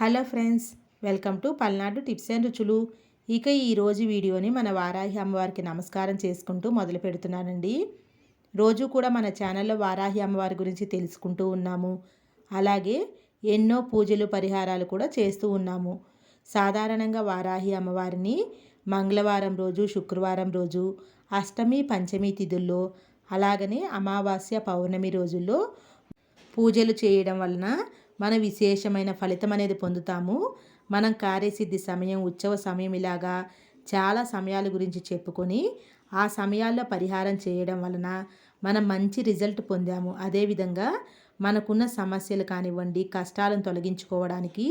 Hello friends welcome to Palnadu tips and రుచులు. ఇక ఈరోజు వీడియోని మన వారాహి అమ్మవారికి నమస్కారం చేసుకుంటూ మొదలు పెడుతున్నానండి. రోజు కూడా మన ఛానల్లో వారాహి అమ్మవారి గురించి తెలుసుకుంటూ ఉన్నాము. అలాగే ఎన్నో పూజలు పరిహారాలు కూడా చేస్తూ ఉన్నాము. సాధారణంగా వారాహి అమ్మవారిని మంగళవారం రోజు శుక్రవారం రోజు అష్టమి పంచమి తిథుల్లో అలాగనే అమావాస్య పౌర్ణమి రోజుల్లో పూజలు చేయడం వలన మన విశేషమైన ఫలితం అనేది పొందుతాము. మనం కార్యసిద్ధి సమయం ఉత్సవ సమయం ఇలాగా చాలా సమయాల గురించి చెప్పుకొని ఆ సమయాల్లో పరిహారం చేయడం వలన మనం మంచి రిజల్ట్ పొందాము. అదేవిధంగా మనకున్న సమస్యలు కానివ్వండి కష్టాలను తొలగించుకోవడానికి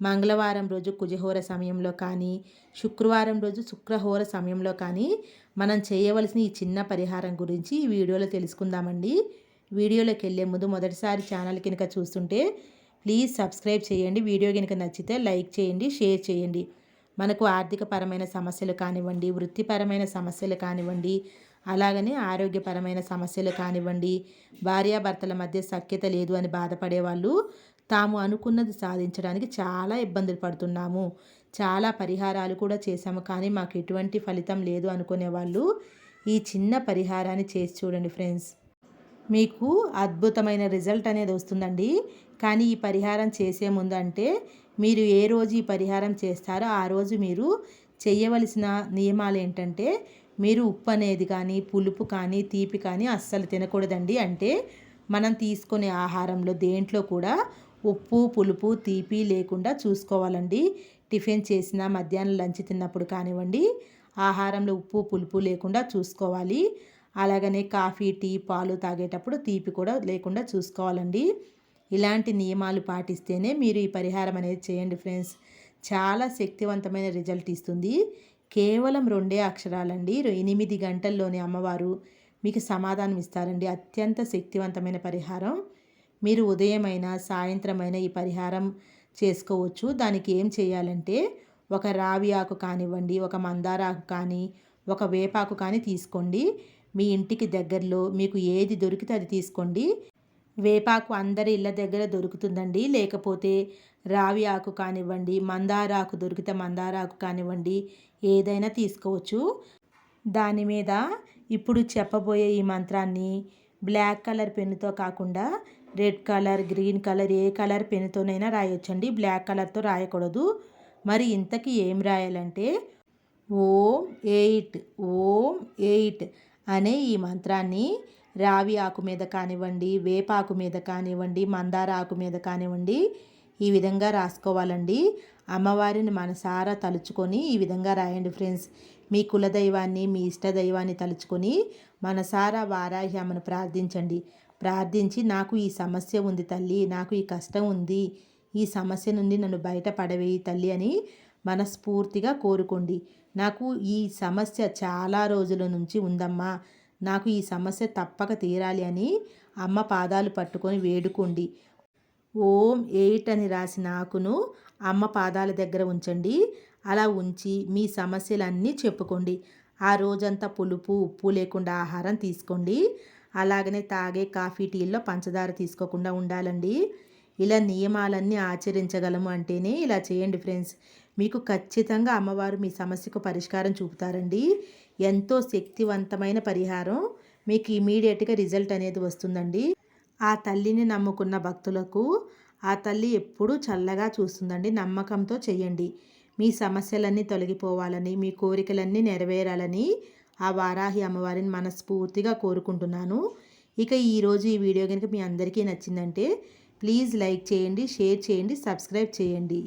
మంగళవారం రోజు కుజహోర సమయంలో కానీ శుక్రవారం రోజు శుక్రహోర సమయంలో కానీ మనం చేయవలసిన ఈ చిన్న పరిహారం గురించి ఈ వీడియోలో తెలుసుకుందామండి. వీడియోలోకి వెళ్ళే ముందు మొదటిసారి ఛానల్ కనుక చూస్తుంటే ప్లీజ్ సబ్స్క్రైబ్ చేయండి. వీడియో కనుక నచ్చితే లైక్ చేయండి షేర్ చేయండి. మనకు ఆర్థికపరమైన సమస్యలు కానివ్వండి వృత్తిపరమైన సమస్యలు కానివ్వండి అలాగనే ఆరోగ్యపరమైన సమస్యలు కానివ్వండి భార్యాభర్తల మధ్య సఖ్యత లేదు అని బాధపడే వాళ్ళు తాము అనుకున్నది సాధించడానికి చాలా ఇబ్బందులు పడుతున్నాము. చాలా పరిహారాలు కూడా చేశాము కానీ మాకు ఎటువంటి ఫలితం లేదు అనుకునే వాళ్ళు ఈ చిన్న పరిహారాన్ని చేసి చూడండి ఫ్రెండ్స్. మీకు అద్భుతమైన రిజల్ట్ అనేది వస్తుందండి. కానీ ఈ పరిహారం చేసే ముందు అంటే మీరు ఏ రోజు ఈ పరిహారం చేస్తారో ఆ రోజు మీరు చేయవలసిన నియమాలు ఏంటంటే మీరు ఉప్పు అనేది కానీ పులుపు కానీ తీపి కానీ అస్సలు తినకూడదండి. అంటే మనం తీసుకునే ఆహారంలో దేంట్లో కూడా ఉప్పు పులుపు తీపి లేకుండా చూసుకోవాలండి. టిఫిన్ చేసిన మధ్యాహ్నం లంచ్ తిన్నప్పుడు కానివ్వండి ఆహారంలో ఉప్పు పులుపు లేకుండా చూసుకోవాలి. అలాగనే కాఫీ టీ పాలు తాగేటప్పుడు తీపి కూడా లేకుండా చూసుకోవాలండి. ఇలాంటి నియమాలు పాటిస్తేనే మీరు ఈ పరిహారం అనేది చేయండి ఫ్రెండ్స్. చాలా శక్తివంతమైన రిజల్ట్ ఇస్తుంది. కేవలం రెండే అక్షరాలండి. ఎనిమిది గంటల్లోనే అమ్మవారు మీకు సమాధానం ఇస్తారండి. అత్యంత శక్తివంతమైన పరిహారం. మీరు ఉదయమైనా సాయంత్రమైన ఈ పరిహారం చేసుకోవచ్చు. దానికి ఏం చేయాలంటే ఒక రావి ఆకు కానివ్వండి ఒక మందార ఆకు కానీ ఒక వేపాకు కానీ తీసుకోండి. మీ ఇంటికి దగ్గరలో మీకు ఏది దొరికితే అది తీసుకోండి. వేపాకు అందరి ఇళ్ళ దగ్గర దొరుకుతుందండి. లేకపోతే రావి ఆకు కానివ్వండి మందార ఆకు దొరికితే మందారాకు కానివ్వండి ఏదైనా తీసుకోవచ్చు. దాని మీద ఇప్పుడు చెప్పబోయే ఈ మంత్రాన్ని బ్లాక్ కలర్ పెన్నుతో కాకుండా రెడ్ కలర్ గ్రీన్ కలర్ ఏ కలర్ పెన్నుతోనైనా రాయొచ్చండి. బ్లాక్ కలర్తో రాయకూడదు. మరి ఇంతకీ ఏం రాయాలంటే ఓం ఎయిట్ ఓం ఎయిట్ అనే ఈ మంత్రాన్ని రావి ఆకు మీద కానివ్వండి వేపాకు మీద కానివ్వండి మందార ఆకు మీద కానివ్వండి ఈ విధంగా రాసుకోవాలండి. అమ్మవారిని మనసారా తలుచుకొని ఈ విధంగా రాయండి ఫ్రెండ్స్. మీ కులదైవాన్ని మీ ఇష్టదైవాన్ని తలుచుకొని మనసారా వారాహి అమ్మను ప్రార్థించండి. ప్రార్థించి నాకు ఈ సమస్య ఉంది తల్లి నాకు ఈ కష్టం ఉంది ఈ సమస్య నుండి నన్ను బయటపడవేయి తల్లి అని మనస్ఫూర్తిగా కోరుకోండి. నాకు ఈ సమస్య చాలా రోజుల నుంచి ఉందమ్మా. నాకు ఈ సమస్య తప్పక తీరాలి అని అమ్మ పాదాలు పట్టుకొని వేడుకోండి ఓం ఎయిట్ అని రాసిన ఆకును అమ్మ పాదాల దగ్గర ఉంచండి. అలా ఉంచి మీ సమస్యలన్నీ చెప్పుకోండి. ఆ రోజంతా పులుపు ఉప్పు లేకుండా ఆహారం తీసుకోండి. అలాగనే తాగే కాఫీ టీల్లో పంచదార తీసుకోకుండా ఉండాలండి. ఇలా నియమాలన్నీ ఆచరించగలము అంటేనే ఇలా చేయండి ఫ్రెండ్స్. మీకు ఖచ్చితంగా అమ్మవారు మీ సమస్యకు పరిష్కారం చూపుతారండి. ఎంతో శక్తివంతమైన పరిహారం. మీకు ఇమీడియట్గా రిజల్ట్ అనేది వస్తుందండి. ఆ తల్లిని నమ్ముకున్న భక్తులకు ఆ తల్లి ఎప్పుడూ చల్లగా చూస్తుందండి. నమ్మకంతో చేయండి మీ సమస్యలన్నీ తొలగిపోవాలని మీ కోరికలన్నీ నెరవేరాలని ఆ వారాహి అమ్మవారిని మనస్ఫూర్తిగా కోరుకుంటున్నాను. ఇక ఈరోజు ఈ వీడియో కనుక మీ అందరికీ నచ్చిందంటే ప్లీజ్ లైక్ చేయండి షేర్ చేయండి సబ్స్క్రైబ్ చేయండి.